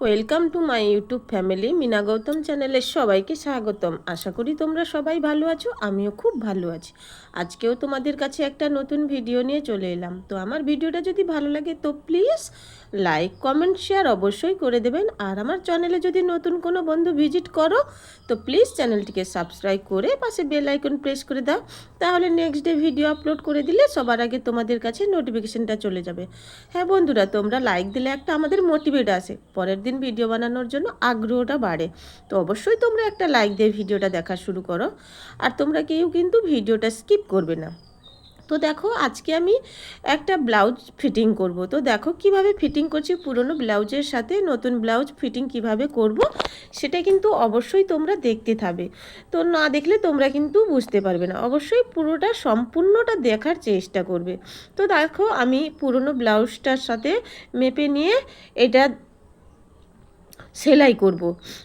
Welcome to my YouTube family, Mina Gautam চ্যানেলে সবাইকে স্বাগতম। আশা করি তোমরা সবাই ভালো আছো, আমিও খুব ভালো আছি। আজকেও তোমাদের কাছে একটা নতুন ভিডিও নিয়ে চলে এলাম। তো আমার ভিডিওটা যদি ভালো লাগে তো প্লিজ লাইক কমেন্ট শেয়ার অবশ্যই করে দেবেন। আর আমার চ্যানেলে যদি নতুন কোনো বন্ধু ভিজিট করো, তো প্লিজ চ্যানেলটিকে সাবস্ক্রাইব করে পাশে বেল আইকন প্রেস করে দাও। তাহলে নেক্সট ডে ভিডিও আপলোড করে দিলে সবার আগে তোমাদের কাছে নোটিফিকেশানটা চলে যাবে। হ্যাঁ বন্ধুরা, তোমরা লাইক দিলে একটা আমাদের মোটিভেট আসে। পরের দিন ভিডিও বানানোর জন্য আগ্রহটা বাড়ে। তো অবশ্যই তোমরা একটা লাইক দিয়ে ভিডিওটা দেখা শুরু করো। আর তোমরা কেউ কিন্তু ভিডিওটা স্কিপ করবে না। তো দেখো আজকে আমি একটা ব্লাউজ ফিটিং করব। তো দেখো কীভাবে ফিটিং করছি পুরনো ব্লাউজের সাথে, নতুন ব্লাউজ ফিটিং কীভাবে করব সেটা কিন্তু অবশ্যই তোমরা দেখতে থাকবে তো না দেখলে তোমরা কিন্তু বুঝতে পারবে না। অবশ্যই পুরোটা সম্পূর্ণটা দেখার চেষ্টা করবে। তো দেখো আমি পুরনো ব্লাউজটার সাথে মেপে নিয়ে এটা সেলাই করব।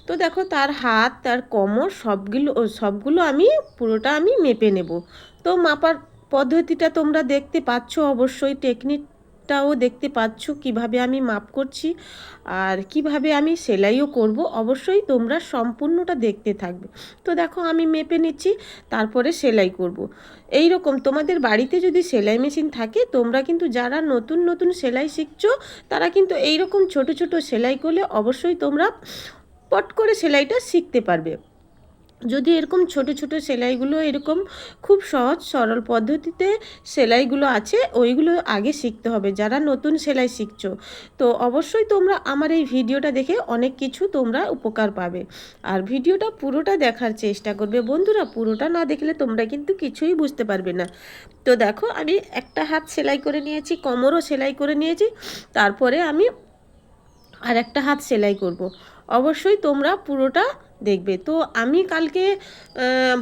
তো দেখো তার হাত, তার কোমর সবগুলো সবগুলো আমি, পুরোটা আমি মেপে নেব। তো মাপার পদ্ধতিটা তোমরা দেখতে পাচ্ছ, অবশ্যই টেকনিকটাও দেখতে পাচ্ছ, কীভাবে আমি মাপ করছি আর কীভাবে আমি সেলাইও করব, অবশ্যই তোমরা সম্পূর্ণটা দেখতে থাকবে তো দেখো, আমি মেপে নিচ্ছি, তারপরে সেলাই করব। এই রকম তোমাদের বাড়িতে যদি সেলাই মেশিন থাকে, তোমরা কিন্তু যারা নতুন নতুন সেলাই শিখছো, তারা কিন্তু এই রকম ছোট ছোট সেলাই করলে অবশ্যই তোমরা পট করে সেলাইটা শিখতে পারবে যদি এরকম ছোট ছোট সেলাইগুলো এরকম খুব সহজ, সরল পদ্ধতিতে সেলাইগুলো আছে, ওইগুলো আগে শিখতে হবে। যারা নতুন সেলাই শিখছো, তো অবশ্যই তোমরা আমার এই ভিডিওটা দেখে অনেক কিছু তোমরা উপকার পাবে। আর ভিডিওটা পুরোটা দেখার চেষ্টা করবে। বন্ধুরা, পুরোটা না দেখলে তোমরা কিন্তু কিছুই বুঝতে পারবে না। তো দেখো, আমি একটা হাত সেলাই করে নিয়েছি, কোমরও সেলাই করে নিয়েছি, তারপরে আমি আর একটা হাত সেলাই করব। অবশ্যই তোমরা পুরোটা দেখবে। তো আমি কালকে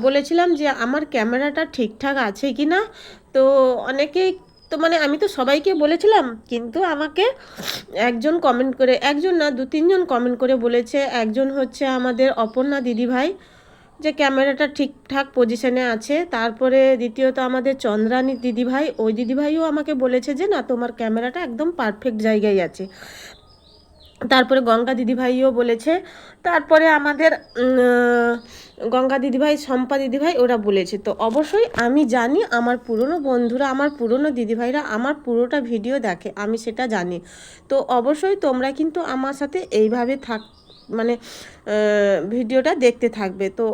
বলেছিলাম যে আমার ক্যামেরাটা ঠিকঠাক আছে কি না তো অনেকেই তো মানে আমি তো সবাইকে বলেছিলাম, কিন্তু আমাকে একজন কমেন্ট করে, একজন না, দু তিনজন কমেন্ট করে বলেছে, একজন হচ্ছে আমাদের অপর্ণা দিদিভাই, যে ক্যামেরাটা ঠিকঠাক পজিশনে আছে। তারপরে দ্বিতীয়ত আমাদের চন্দ্রানী দিদিভাই, ওই দিদিভাইও আমাকে বলেছে যে, না, তোমার ক্যামেরাটা একদম পারফেক্ট জায়গায় আছে। তারপরে গঙ্গা দিদিভাইও বলেছে। তারপরে আমাদের গঙ্গা দিদিভাই, শম্পা দিদিভাই ওরা বলেছে। তো অবশ্যই আমি জানি আমার পুরনো বন্ধুরা, আমার পুরনো দিদিভাইরা আমার পুরোটা ভিডিও দেখে, আমি সেটা জানি। তো অবশ্যই তোমরা কিন্তু আমার সাথে এইভাবে থাক মানে ভিডিওটা দেখতে থাকবে। তো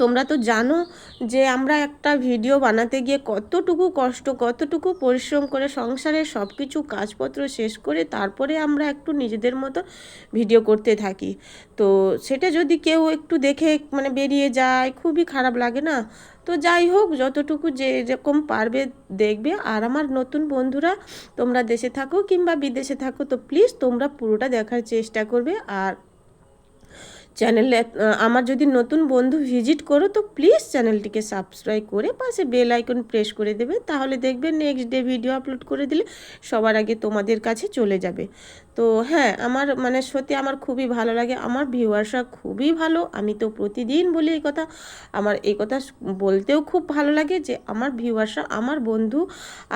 তোমরা তো জানো যে আমরা একটা ভিডিও বানাতে গিয়ে কতটুকু কষ্ট, কতটুকু পরিশ্রম করে সংসারের সব কিছু কাজপত্র শেষ করে তারপরে আমরা একটু নিজেদের মতো ভিডিও করতে থাকি। তো সেটা যদি কেউ একটু দেখে মানে বেরিয়ে যায়, খুবই খারাপ লাগে না? তো যাই হোক, যতটুকু যে যেরকম পারবে দেখবে। আর আমার নতুন বন্ধুরা, তোমরা দেশে থাকো কিংবা বিদেশে থাকো, তো প্লিজ তোমরা পুরোটা দেখার চেষ্টা করবে। আর চ্যানেলে আমার যদি নতুন বন্ধু ভিজিট করো, তো প্লিজ চ্যানেলটিকে সাবস্ক্রাইব করে পাশে বেল আইকন প্রেস করে দেবে। তাহলে দেখবে নেক্সট ডে ভিডিও আপলোড করে দিলে সবার আগে তোমাদের কাছে চলে যাবে। তো হ্যাঁ আমার মানে সত্যি আমার খুবই ভালো লাগে, আমার ভিউয়ার্সরা খুবই ভালো। আমি তো প্রতিদিন বলি এই কথা, আমার এই কথা বলতেও খুব ভালো লাগে যে আমার ভিউয়ার্সরা আমার বন্ধু,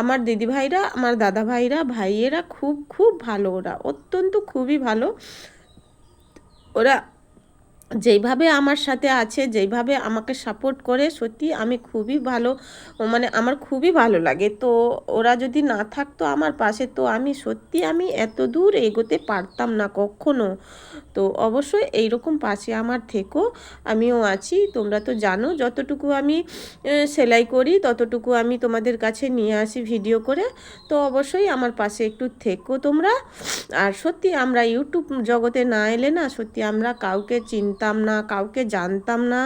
আমার দিদিভাইরা, আমার দাদা ভাইরা ভাইয়েরা খুব খুব ভালো। ওরা অত্যন্ত খুবই ভালো। ওরা যেইভাবে আমার সাথে আছে, যেইভাবে আমাকে সাপোর্ট করে, সত্যি আমি খুবই ভালো মানে আমার খুবই ভালো লাগে। তো ওরা যদি না থাকতো আমার পাশে, তো আমি সত্যি আমি এত দূর এগোতে পারতাম না কখনো। তো অবশ্যই এইরকম পাশে আমার থেকো, আমিও আছি, তোমরা তো জানো, যতটুকু আমি সেলাই করি, ততটুকু আমি তোমাদের কাছে নিয়ে আসি ভিডিও করে। তো অবশ্যই আমার পাশে একটু থেকো তোমরা। আর সত্যি আমরা ইউটিউব জগতে না এলে না, সত্যি আমরা কাউকে চিন্তা চিনতাম না, কাউকে জানতাম না।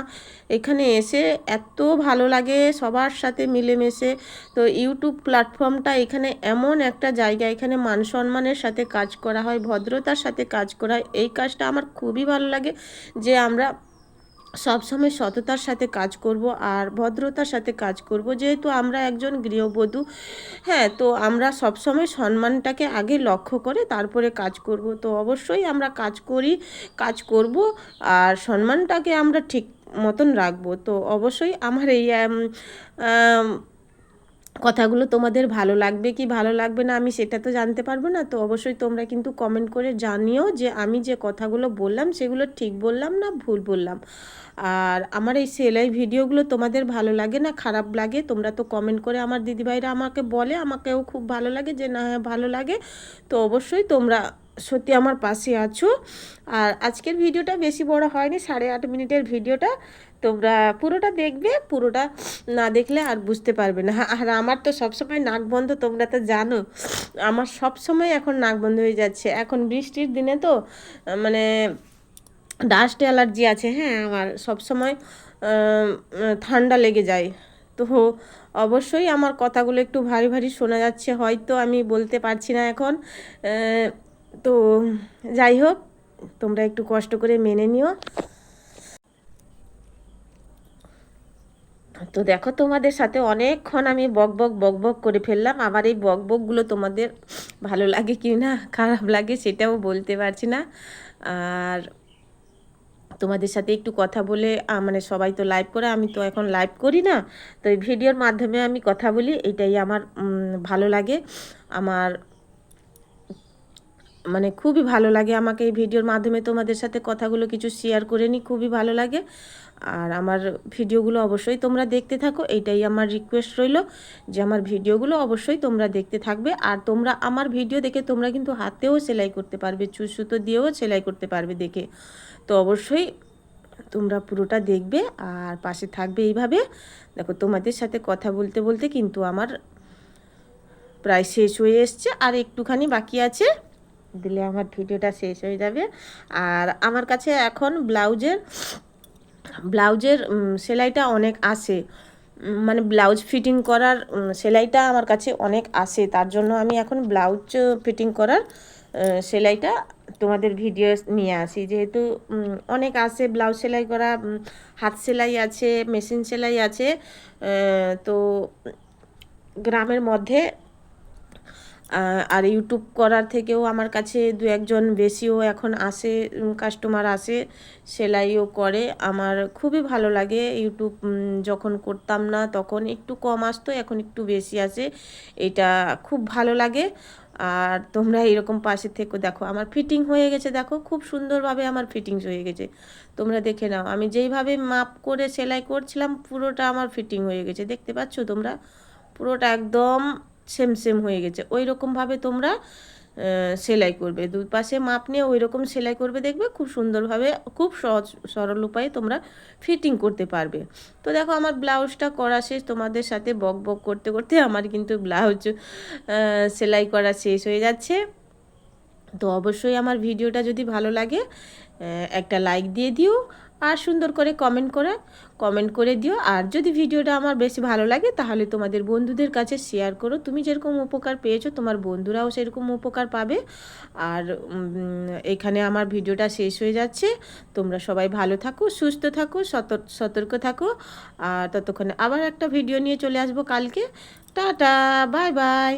এখানে এসে এত ভালো লাগে সবার সাথে মিলেমিশে। তো ইউটিউব প্ল্যাটফর্মটা এখানে এমন একটা জায়গা, এখানে মান সম্মানের সাথে কাজ করা হয়, ভদ্রতার সাথে কাজ করা হয়। এই কাজটা আমার খুবই ভালো লাগে যে আমরা সবসময় সততার সাথে কাজ করব আর ভদ্রতার সাথে কাজ করব। যেহেতু আমরা একজন গৃহবধূ হ্যাঁ তো আমরা সবসময় সম্মানটাকে আগে লক্ষ্য করে তারপরে কাজ করব। তো অবশ্যই আমরা কাজ করি, কাজ করব আর সম্মানটাকে আমরা ঠিক মতন রাখব। তো অবশ্যই আমার এই কথাগুলো তোমাদের ভালো লাগবে কি ভালো লাগবে না, আমি সেটা তো জানতে পারব না। তো অবশ্যই তোমরা কিন্তু কমেন্ট করে জানিও যে আমি যে কথাগুলো বললাম, সেগুলো ঠিক বললাম না ভুল বললাম। আর আমার এই সেলাই ভিডিওগুলো তোমাদের ভালো লাগে না, খারাপ লাগে, তোমরা তো কমেন্ট করে আমার দিদিভাইরা আমাকে বলে, আমাকেও খুব ভালো লাগে যে না হ্যাঁ ভালো লাগে। তো অবশ্যই তোমরা সত্যি আমার পাশে আছো। আর আজকের ভিডিওটা বেশি বড় হয়নি, সাড়ে আট মিনিটের ভিডিওটা। তোমরা পুরোটা দেখবে, পুরোটা না দেখলে আর বুঝতে পারবে না। আর আমার তো সবসময় নাক বন্ধ, তোমরা তো জানো। আমার সব সময় এখন নাক বন্ধ হয়ে যাচ্ছে। এখন বৃষ্টির দিনে তো মানে ডাস্ট অ্যালার্জি আছে হ্যাঁ আমার সবসময় ঠান্ডা লেগে যায়। তো অবশ্যই আমার কথাগুলো একটু ভারী ভারী শোনা যাচ্ছে, হয়তো আমি বলতে পারছি না এখন। তো যাই হোক, তোমরা একটু কষ্ট করে মেনে নিও। তো দেখো তোমাদের সাথে অনেকক্ষণ আমি বক বক বক বক করে ফেললাম। আবার এই বক বকগুলো তোমাদের ভালো লাগে কি না, খারাপ লাগে সেটাও বলতে পারছি না। আর তোমাদের সাথে একটু কথা বলে মানে সবাই তো লাইভ করে, আমি তো এখন লাইভ করি না। তো এই ভিডিওর মাধ্যমে আমি কথা বলি, এটাই আমার ভালো লাগে। আমার মানে খুবই ভালো লাগে আমাকে এই ভিডিওর মাধ্যমে তোমাদের সাথে কথাগুলো কিছু শেয়ার করে নিই, খুবই ভালো লাগে। আর আমার ভিডিওগুলো অবশ্যই তোমরা দেখতে থাকো, এইটাই আমার রিকোয়েস্ট রইল যে আমার ভিডিওগুলো অবশ্যই তোমরা দেখতে থাকবে। আর তোমরা আমার ভিডিও দেখে তোমরা কিন্তু হাতেও সেলাই করতে পারবে সুতো দিয়েও সেলাই করতে পারবে দেখে। তো অবশ্যই তোমরা পুরোটা দেখবে আর পাশে থাকবে এইভাবে। দেখো তোমাদের সাথে কথা বলতে বলতে কিন্তু আমার প্রায় শেষ হয়ে এসছে আর একটুখানি বাকি আছে। দিলে আমার ভিডিওটা শেষ হয়ে যাবে। আর আমার কাছে এখন ব্লাউজের ব্লাউজের সেলাইটা অনেক আসে। মানে ব্লাউজ ফিটিং করার সেলাইটা আমার কাছে অনেক আসে। তার জন্য আমি এখন ব্লাউজ ফিটিং করার সেলাইটা তোমাদের ভিডিও নিয়ে আসি। যেহেতু অনেক আছে ব্লাউজ সেলাই করা হাত সেলাই আছে, মেশিন সেলাই আছে তো গ্রামের মধ্যে আর ইউটিউব করার থেকেও আমার কাছে দু একজন বেশিও এখন আসে কাস্টমার আসে, সেলাইও করে। আমার খুবই ভালো লাগে ইউটিউব যখন করতাম না তখন একটু কম আসতো, এখন একটু বেশি আসে। এটা খুব ভালো লাগে। আর তোমরা এরকম পাশে থেকে, দেখো আমার ফিটিং হয়ে গেছে, দেখো খুব সুন্দরভাবে আমার ফিটিংস হয়ে গেছে। তোমরা দেখে নাও, আমি যেইভাবে মাপ করে সেলাই করছিলাম পুরোটা আমার ফিটিং হয়ে গেছে, দেখতে পাচ্ছ তোমরা? পুরোটা একদম সেম সেম হয়ে গেছে। ওই রকমভাবে তোমরা সেলাই করবে। দুই পাশে মাপ নিয়ে ওই রকম সেলাই করবে, দেখবে খুব সুন্দরভাবে, খুব সহজ, সরল উপায়ে তোমরা ফিটিং করতে পারবে। তো দেখো আমার ব্লাউজটা করা শেষ। তোমাদের সাথে বক বক করতে করতে আমার কিন্তু ব্লাউজ সেলাই করা শেষ হয়ে যাচ্ছে। তো অবশ্যই আমার ভিডিওটা যদি ভালো লাগে একটা লাইক দিয়ে দিও। আর সুন্দর করে কমেন্ট করে কমেন্ট করে দিও। আর যদি ভিডিওটা আমার বেশি ভালো লাগে, তাহলে তোমাদের বন্ধুদের কাছে শেয়ার করো। তুমি যেরকম উপকার পেয়েছ, তোমার বন্ধুরাও সেরকম উপকার পাবে। আর এখানে আমার ভিডিওটা শেষ হয়ে যাচ্ছে। তোমরা সবাই ভালো থাকো, সুস্থ থাকো সতর্ক থাকো। আর ততক্ষণে আবার একটা ভিডিও নিয়ে চলে আসব কালকে। Tata bye bye